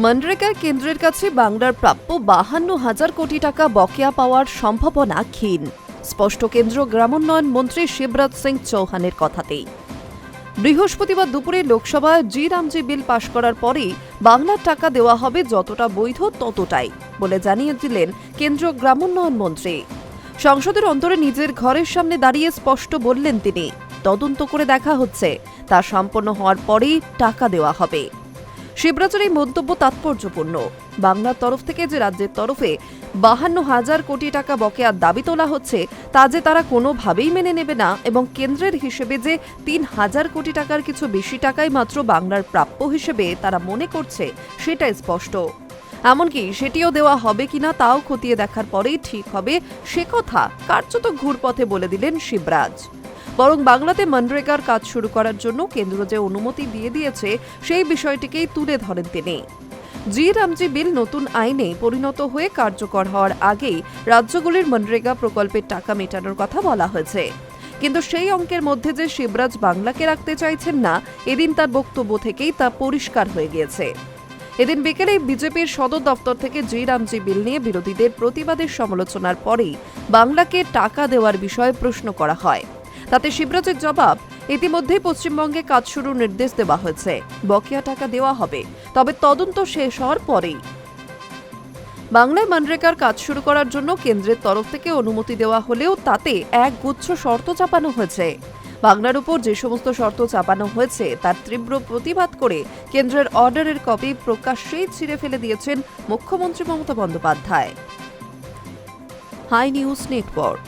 মনরেগা কেন্দ্রের কাছে বাংলার প্রাপ্য বাহান্ন হাজার কোটি টাকা বকেয়া পাওয়ার সম্ভাবনা ক্ষীণ, স্পষ্ট কেন্দ্র গ্রামোন্নয়ন মন্ত্রী শিবরাজ সিং চৌহানের কথাতেই। বৃহস্পতিবার দুপুরে লোকসভায় জি রামজি বিল পাশ করার পরেই বাংলার টাকা দেওয়া হবে যতটা বৈধ ততটাই বলে জানিয়ে দিলেন কেন্দ্রীয় গ্রামোন্নয়ন মন্ত্রী। সংসদের অন্তরে নিজের ঘরের সামনে দাঁড়িয়ে স্পষ্ট বললেন তিনি, তদন্ত করে দেখা হচ্ছে, তা সম্পন্ন হওয়ার পরেই টাকা দেওয়া হবে। শিবরাজের এই মন্তব্য তাৎপর্যপূর্ণ। বাংলার তরফ থেকে যে রাজ্যের তরফে বাহান্ন হাজার কোটি টাকা বকেয়ার দাবি তোলা হচ্ছে, তা যে তারা কোনোভাবেই মেনে নেবে না এবং কেন্দ্রের হিসেবে যে তিন হাজার কোটি টাকার কিছু বেশি টাকাই মাত্র বাংলার প্রাপ্য হিসেবে তারা মনে করছে, সেটাই স্পষ্ট। এমনকি সেটিও দেওয়া হবে কিনা তাও খতিয়ে দেখার পরেই ঠিক হবে, সে কথা কার্যত ঘুরপথে বলে দিলেন শিবরাজ। বরং বাংলাতে মনরেগার কাজ শুরু করার জন্য কেন্দ্র যে অনুমতি দিয়ে দিয়েছে, সেই বিষয়টিকেই তুলে ধরেন তিনি। জি রামজি বিল নতুন আইনে পরিণত হয়ে কার্যকর হওয়ার আগেই রাজ্যগুলির মনরেগা প্রকল্পের টাকা মেটানোর কথা বলা হয়েছে। কিন্তু সেই অঙ্কের মধ্যে যে শিবরাজ বাংলাকে রাখতে চাইছেন না, এদিন তার বক্তব্য থেকেই তা পরিষ্কার হয়ে গিয়েছে। এদিন বিকেলে বিজেপির সদর দফতর থেকে জি রামজি বিল নিয়ে বিরোধীদের প্রতিবাদের সমালোচনার পরেই বাংলাকে টাকা দেওয়ার বিষয়ে প্রশ্ন করা হয়। তাতে শিবরাজের জবাব, ইতিমধ্যেই পশ্চিমবঙ্গে কাজ শুরুর নির্দেশ দেওয়া হয়েছে। বকেয়া টাকা দেওয়া হবে, তবে তদন্ত শেষ হওয়ার পরেই। বাংলায় মানরেগার কাজ শুরু করার জন্য কেন্দ্রের তরফ থেকে অনুমতি দেওয়া হলেও তাতে এক গুচ্ছ শর্ত চাপানো হয়েছে। বাংলার উপর যে সমস্ত শর্ত চাপানো হয়েছে, তার তীব্র প্রতিবাদ করে কেন্দ্রের অর্ডারের কপি প্রকাশ্যেই ছিঁড়ে ফেলে দিয়েছেন মুখ্যমন্ত্রী Mamata Bandyopadhyay. Hi news network.